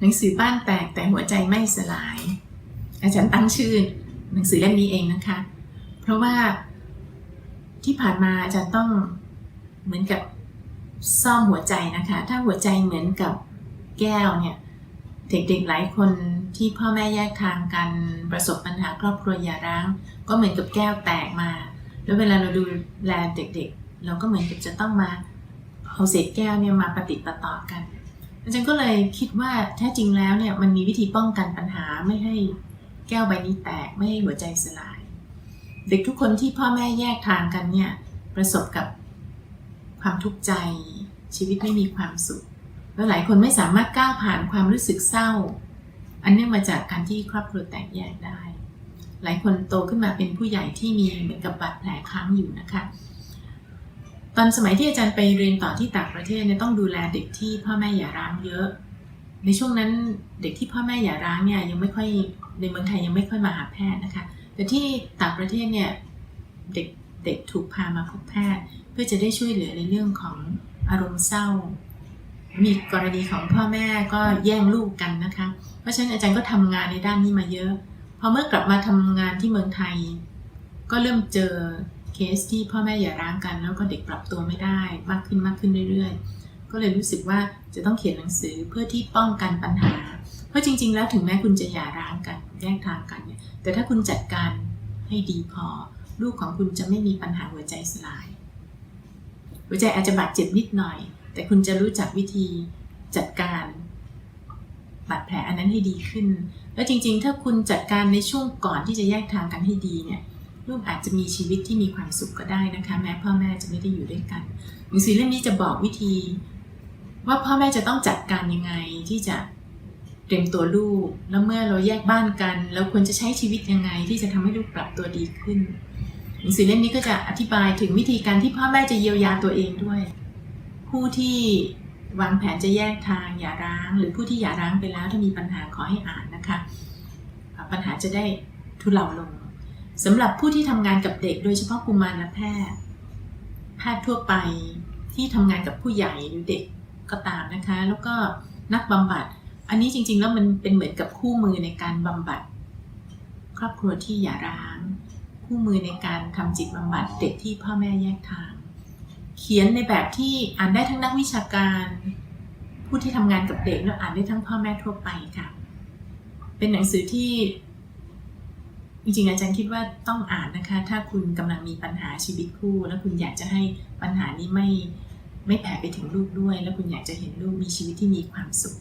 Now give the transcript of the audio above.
หนังสือบ้านแตกแต่หัวใจไม่สลาย อาจารย์ตั้งชื่อหนังสือเล่มนี้เองนะคะ เพราะว่าที่ผ่านมาอาจารย์ต้องเหมือนกับซ่อมหัวใจนะคะ ถ้าหัวใจเหมือนกับแก้วเนี่ย เด็กๆหลายคนที่พ่อแม่แยกทางกันประสบปัญหาครอบครัวหย่าร้าง ก็เหมือนกับแก้วแตกมา แล้วเวลาเราดูแลเด็กๆ เราก็เหมือนกับจะต้องมาเอาเศษแก้วเนี่ยมาปฏิประต่อกัน อาจารย์ก็เลยคิดว่าแท้จริงแล้วเนี่ยมันมีวิธีป้องกันปัญหาไม่ให้แก้วใบนี้แตกไม่ให้หัวใจสลาย เด็กทุกคนที่พ่อแม่แยกทางกันเนี่ยประสบกับความทุกข์ใจชีวิตไม่มีความสุข แล้วหลายคนไม่สามารถก้าวผ่านความรู้สึกเศร้า อันเนื่องมาจากการที่ครอบครัวแตกแยกได้ หลายคนโตขึ้นมาเป็นผู้ใหญ่ที่มีเหมือนกับบาดแผลค้างอยู่นะคะ ตอนสมัยที่อาจารย์ไปเรียนต่อที่ต่างประเทศเนี่ยต้องดูแลเด็กที่พ่อแม่หย่าร้างเยอะ ในช่วงนั้นเด็กที่พ่อแม่หย่าร้างเนี่ยยังไม่ค่อยในเมืองไทยยังไม่ค่อยมาหาแพทย์นะคะ แต่ที่ต่างประเทศเนี่ยเด็กเด็กถูกพามาพบแพทย์ เพื่อจะได้ช่วยเหลือในเรื่องของอารมณ์เศร้า มีกรณีของพ่อแม่ก็แย่งลูกกันนะคะ เพราะฉะนั้นอาจารย์ก็ทำงานในด้านนี้มาเยอะ พอเมื่อกลับมาทำงานที่เมืองไทย ก็เริ่มเจอ เคสที่พ่อแม่หย่าร้างกัน แล้วก็เด็กปรับตัวไม่ได้มากขึ้นมากขึ้นเรื่อยๆ ก็เลยรู้สึกว่าจะต้องเขียนหนังสือเพื่อที่ป้องกันปัญหา เพราะจริง ๆ แล้วถึงแม้คุณจะหย่าร้างกันแยกทางกันเนี่ยแต่ถ้าคุณจัดการให้ดีพอ ลูกของคุณจะไม่มีปัญหาหัวใจสลาย หัวใจอาจจะบาดเจ็บนิดหน่อย แต่คุณจะรู้จักวิธีจัดการบาดแผลอันนั้นให้ดีขึ้น แล้วจริง ๆ ถ้าคุณจัดการในช่วงก่อนที่จะแยกทางกันให้ดีเนี่ย ลูกอาจจะมีชีวิตที่มีความสุขก็ได้นะคะ แม้พ่อแม่จะไม่ได้อยู่ด้วยกันหนังสือเล่มนี้จะบอกวิธี ว่าพ่อแม่จะต้องจัดการยังไงที่จะเตรียมตัวลูก แล้วเมื่อเราแยกบ้านกันเราควรจะใช้ชีวิตยังไง ที่จะทำให้ลูกปรับตัวดีขึ้นหนังสือเล่มนี้ก็จะอธิบายถึงวิธีการที่พ่อแม่จะเยียวยาตัวเองด้วย ผู้ที่วางแผนจะแยกทางอย่าร้าง หรือผู้ที่อย่าร้างไปแล้วถ้ามีปัญหาขอให้อ่านนะคะ ปัญหาจะได้ทุเลาลง สำหรับผู้ที่ทำงานกับเด็กโดยเฉพาะกุมารแพทย์ แพทย์ทั่วไปที่ทำงานกับผู้ใหญ่หรือเด็กก็ตามนะคะ แล้วก็นักบำบัด อันนี้จริงๆแล้วมันเป็นเหมือนกับคู่มือในการบำบัด ครอบครัวที่อย่าร้าง คู่มือในการทำจิตบำบัดเด็กที่พ่อแม่แยกทาง เขียนในแบบที่อ่านได้ทั้งนักวิชาการ ผู้ที่ทำงานกับเด็กแล้วอ่านได้ทั้งพ่อแม่ทั่วไปค่ะ เป็นหนังสือที่ จริงๆ อาจารย์คิดว่าต้องอ่านนะคะ ถ้าคุณกำลังมีปัญหาชีวิตคู่ แล้วคุณอยากจะให้ปัญหานี้ไม่ไม่แผ่ไปถึงลูกด้วย แล้วคุณอยากจะเห็นลูกมีชีวิตที่มีความสุข